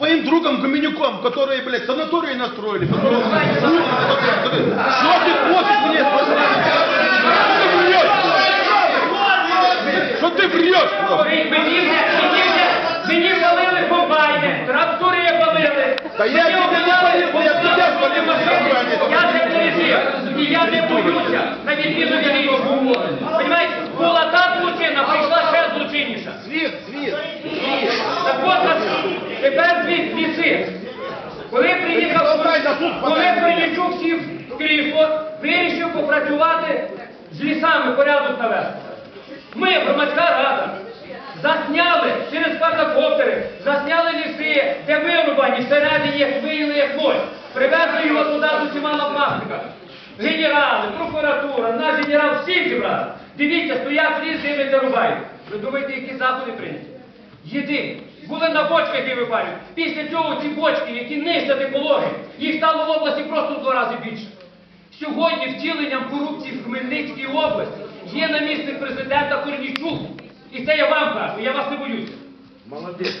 твоим другом Гоменюком, которые, блядь, санатории настроили, которые... Что ты хочешь мне Что ты врешь? нахуй? Мені, мені, мені, мені палили комбайни, трактори палили. Та я Мені тебе не обіцяли палив, я купувати тебе палив, машини. комбайни. Я це пережив. І я не боюся, на відміну від іншого. Понимаєте, була та злочинна, прийшла ще злочинніша. Свет, свет. Так от нас тепер віси. Коли приїхав, коли Мельничук сів в крісло, вирішив попрацювати з лісами, порядок навести. Ми, громадська рада, засняли через квадрокоптери, засняли ліси, де вирубані, всередині як виїли, як ноль. Привезли його туди з усіма лопатниками. Генерали, прокуратура, наш генерал, всі зібрали. Дивіться, стоять ліс, дивляться, рубають. Ви думаєте, які заходи прийняті? Єдині. Були на бочках, випалюють. Після цього ці бочки, які нищать екологію, їх стало в області просто в два рази більше. Сьогодні втіленням корупції в Хмельницькій області є намісник президента Корнічук. І це я вам кажу, я вас не боюся. Молодец.